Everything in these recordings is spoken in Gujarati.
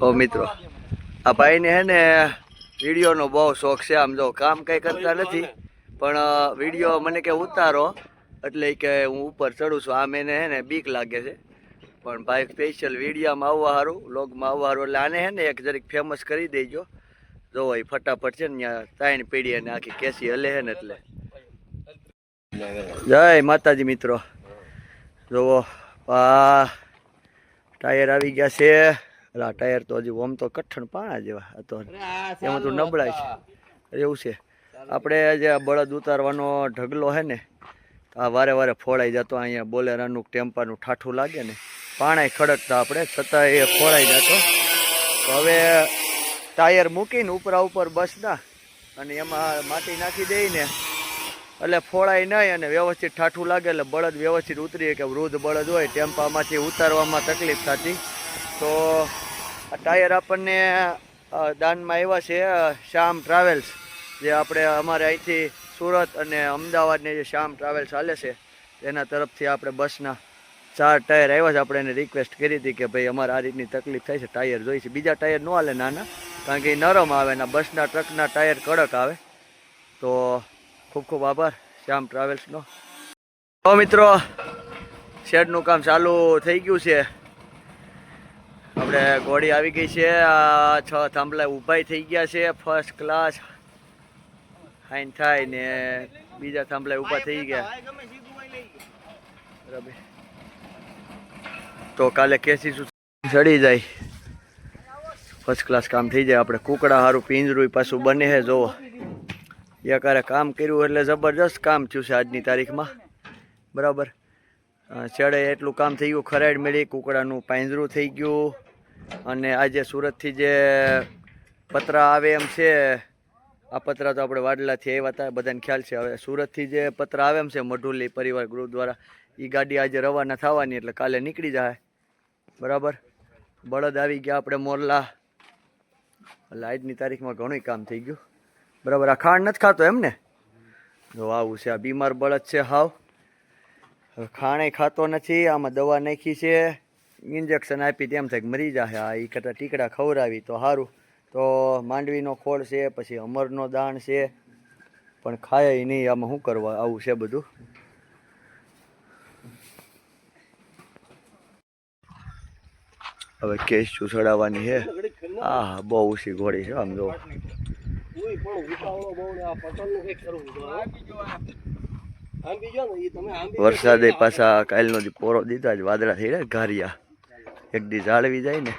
ઓ મિત્રો, આ ભાઈને હે ને વિડીયોનો બહુ શોખ છે. આમ જો કામ કંઈ કરતા નથી, પણ વીડિયો મને કે ઉતારો, એટલે કે હું ઉપર ચડું છું. આમ એને હે ને બીક લાગે છે. પણ ભાઈ સ્પેશિયલ વિડીયામાં આવવા સારું વ્લોગમાં આવવા સારું એટલે આને હે ને એક જરીક ફેમસ કરી દેજો. જો એ ફટાફટ છે ને ત્યાં ત્રણ પેઢી અને આખી કેસી હલે હે ને એટલે. જય માતાજી મિત્રો. જુઓ, આ ટાયર આવી ગયા છે. એટલે આ ટાયર તો હજી ઓમ તો કઠણ પાણા જેવા હતો. તો એમાં તો નબળાય છે. એવું છે. આપણે જે આ બળદ ઉતારવાનો ઢગલો છે ને આ વારે વારે ફોળાઈ જતો અહીંયા બોલેરાનું ટેમ્પાનું ઠાઠું લાગે ને પાણાય ખડકતા આપણે છતાં એ ફોળાઈ જતો. તો હવે ટાયર મૂકીને ઉપરા ઉપર બસના અને એમાં માટી નાખી દઈને એટલે ફોળાય નહીં અને વ્યવસ્થિત ઠાઠું લાગે એટલે બળદ વ્યવસ્થિત ઉતરીએ કે વૃદ્ધ બળદ હોય ટેમ્પામાંથી ઉતારવામાં તકલીફ થતી. તો આ ટાયર આપણને દાનમાં આવ્યા છે શ્યામ ટ્રાવેલ્સ. જે આપણે અમારે અહીંથી સુરત અને અમદાવાદની જે શ્યામ ટ્રાવેલ્સ ચાલે છે, એના તરફથી આપણે બસના ચાર ટાયર આવ્યા છે. આપણે એને રિક્વેસ્ટ કરી હતી કે ભાઈ અમારે આ રીતની તકલીફ થાય છે, ટાયર જોઈએ છે. બીજા ટાયર ન હાલે નાના, કારણ કે એ નરમ આવે ને બસના ટ્રકના ટાયર કડક આવે. તો ખૂબ ખૂબ આભાર શ્યામ ટ્રાવેલ્સનો. તો મિત્રો, શેડનું કામ ચાલુ થઈ ગયું છે. આપણે ઘોડી આવી ગઈ છે. આ છ થાંભલા ઊભાઈ થઈ ગયા છે. ફર્સ્ટ ક્લાસ હાઈન થાય ને બીજા થાંભલા ઊભા થઈ ગયા. તો કાલે કેસી ચડી જાય. ફર્સ્ટ ક્લાસ કામ થઈ જાય. આપણે કુકડા સારું પિંજરું પાછું બને છે, જોવો. યકારે કામ કર્યું એટલે જબરજસ્ત કામ થયું છે આજની તારીખમાં. બરાબર. છેડે એટલું કામ થઈ ગયું. ખરાડ મેળી, કુકડાનું પાંજરું થઈ ગયું. અને આજે સુરતથી જે પતરા આવે એમ છે, આ પતરા તો આપણે વાડલાથી આવ્યા હતા, બધાને ખ્યાલ છે. હવે સુરતથી જે પતરા આવે એમ છે, મઢુલી પરિવાર ગ્રુપ દ્વારા એ ગાડી આજે રવાના થવાની, એટલે કાલે નીકળી જાય. બરાબર? બળદ આવી ગયા આપણે મોરલા. એટલે આજની તારીખમાં ઘણું કામ થઈ ગયું. બરાબર? આ ખાંડ નથી ખાતો એમ ને જો આવું છે, આ બીમાર બળદ છે હવે. ખાણે ખાતો નથી, આમાં દવા નાખી છે. ઇન્જેક્શન આપી તેમ થાય મરી જાય આ એ કરતાં ટીકડા ખવડાવી તો સારું તો માંડવીનો ખોળ છે પછી અમરનો દાણ છે. પણ ખાય નહીં. આમાં શું કરવા આવું છે બધું? હવે કેસ ચૂસડાવવાની છે. આ બહુ ઓછી ઘોડી છે આમ જો. વરસાદે પાછા કાલનો દી પોરો દીધા જ વાદળા થઈ રહ્યા ઘારિયા. એક દી જાળવી જાય ને,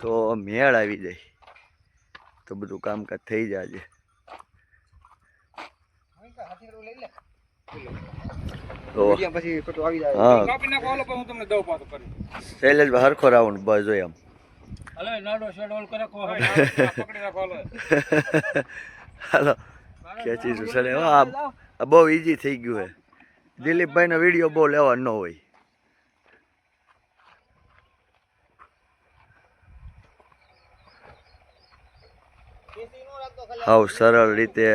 તો મેળ આવી જાય. તો બધું કામકાજ થઈ છે હા. શૈલેષભાઈ હરખો રાઉન્ડ બસ જોઈએ આમ. હાલો. ખેંચી છું સર આ બહુ ઈઝી થઈ ગયું હે. દિલીપભાઈનો વીડિયો બહુ લેવા ન હોય. હાવ સરળ રીતે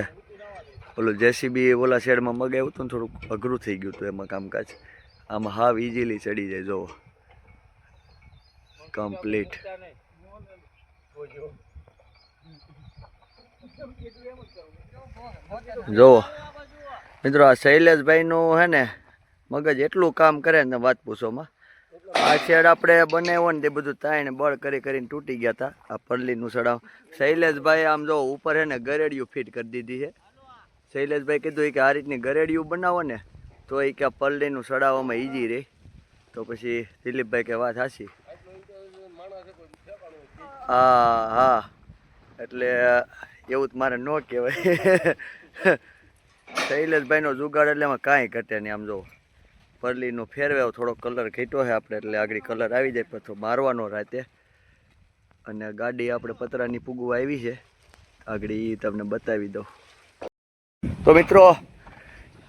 ઓલું જેસીબી ઓલા શેડમાં મગાવ્યું હતું ને થોડુંક અઘરું થઈ ગયું હતું એમાં કામકાજ. આમ હાવ ઇઝીલી ચડી જાય, જોવો. કમ્પ્લીટ જોવો. મિત્રો, આ શૈલેષભાઈનું હે ને મગજ એટલું કામ કરે ને વાત પૂછોમાં. આ શેડ આપણે બનાવ્યો ને તે બધું તાઈને બળ કરી કરીને તૂટી ગયા હતા આ પરલીનું સડાવ શૈલેષભાઈ આમ જો ઉપર હે ને ગરેડિયું ફિટ કરી દીધી છે શૈલેષભાઈ કીધું એ કે આ રીતની ગરેડિયું બનાવો ને તો એ કે આ પરલીનું સડાવવામાં ઈજી રહે. તો પછી દિલીપભાઈ કે વાત હાશી હા હા. એટલે એવું જ મારે ન કહેવાય. શૈલેષભાઈનો જુગાડ એટલે એમાં કાંઈ ઘટે નહીં આમ જો. પરલીનો ફેરવે થોડો કલર ઘટ્યો છે આપણે, એટલે આગળ કલર આવી જાય પછી મારવાનો રાતે. અને ગાડી આપણે પતરાની પૂગવા આવી છે. આગળ એ તમને બતાવી દઉં. તો મિત્રો,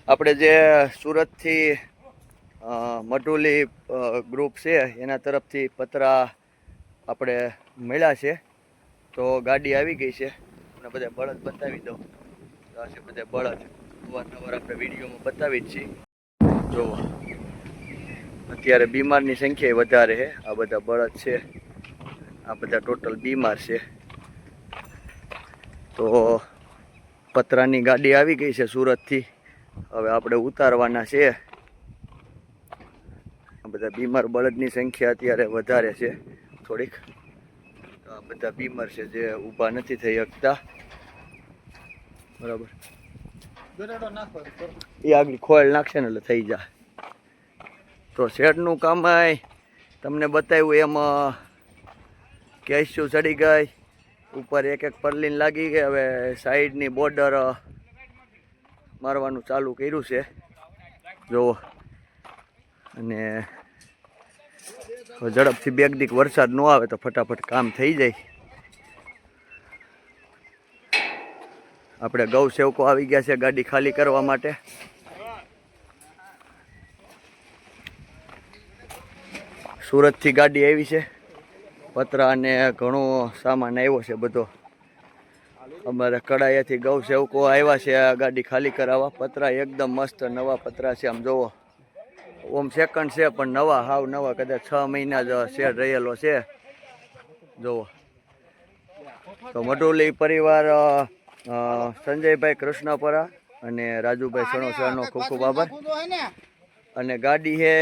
આપણે જે સુરતથી મટુલી ગ્રુપ છે, એના તરફથી પતરા આપણે મળ્યા છે. તો ગાડી આવી ગઈ છે. અને બધા બળદ બતાવી દઉં. છે બધા બળદ. અવારનવાર આપણે વિડીયોમાં બતાવી જ છીએ. જોવો. અત્યારે બીમારની સંખ્યા વધારે છે. આ બધા બળદ છે. આ બધા ટોટલ બીમાર છે. તો પતરાની ગાડી આવી ગઈ છે સુરતથી. હવે આપણે ઉતારવાના છે. આ બધા બીમાર બળદની સંખ્યા અત્યારે વધારે છે. થોડીક. આ બધા બીમાર છે જે ઊભા નથી થઈ શકતા. બરાબર. એ આગળ ખોળ નાખશે ને એટલે થઈ જાય તો શેડનું કામ તમને બતાવ્યું એમ કેસ્યુ ચડી ગઈ. ઉપર એક એક પરલીન લાગી ગઈ. હવે સાઈડની બોર્ડર મારવાનું ચાલુ કર્યું છે. જુઓ અને ઝડપથી બેગ દીક વરસાદ ન આવે તો ફટાફટ કામ થઈ જાય. આપણે ગૌ સેવકો આવી ગયા છે ગાડી ખાલી કરવા માટે. સુરતથી ગાડી આવી છે. પતરા અને ઘણો સામાન આવ્યો છે બધો. અમારે કડાયાથી ગૌ સેવકો આવ્યા છે આ ગાડી ખાલી કરાવવા. પતરા એકદમ મસ્ત નવા પતરા છે આમ જોવો. ઓમ સેકન્ડ છે પણ નવા હાવ નવા કદાચ છ મહિના જ શેર રહેલો છે. જોવો. તો મટોલી પરિવાર સંજયભાઈ કૃષ્ણપરા અને રાજુભાઈ સણોસરાનો ખૂબ ખૂબ આભાર. અને ગાડી છે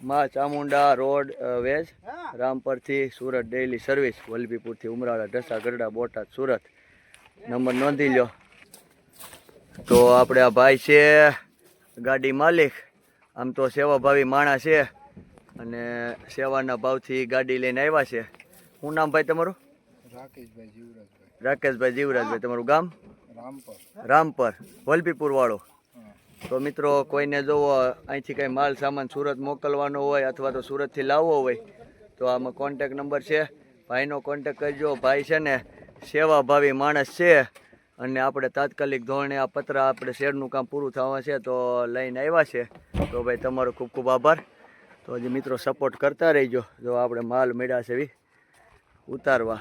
માં ચામુંડા રોડ વેજ. રામપરથી સુરત ડેઇલી સર્વિસ વલભીપુરથી ઉમરાળા ઢસા ગરડા બોટાદ સુરત. નંબર નોંધી લ્યો. તો આપણે આ ભાઈ છે ગાડી માલિક. આમ તો સેવાભાવી માણા છે અને સેવાના ભાવથી ગાડી લઈને આવ્યા છે. શું નામ ભાઈ તમારું? રાકેશભાઈ જીવરાજભાઈ. રાકેશભાઈ જીવરાજભાઈ તમારું ગામ? રામપર. રામપર વલભીપુર વાળો તો મિત્રો, કોઈને જોવો, અહીંથી કંઈ માલ સામાન સુરત મોકલવાનો હોય અથવા તો સુરતથી લાવવો હોય, તો આમાં કોન્ટેક નંબર છે. ભાઈનો કોન્ટેક કરજો. ભાઈ છે ને, સેવાભાવી માણસ છે. અને આપણે તાત્કાલિક ધોરણે આ પત્ર આપણે શેરનું કામ પૂરું થવા છે, તો લઈને આવ્યા છે. તો ભાઈ, તમારો ખૂબ ખૂબ આભાર. તો હજી મિત્રો સપોર્ટ કરતા રહીજો. જો આપણે માલ મેળ્યા છે એવી ઉતારવા.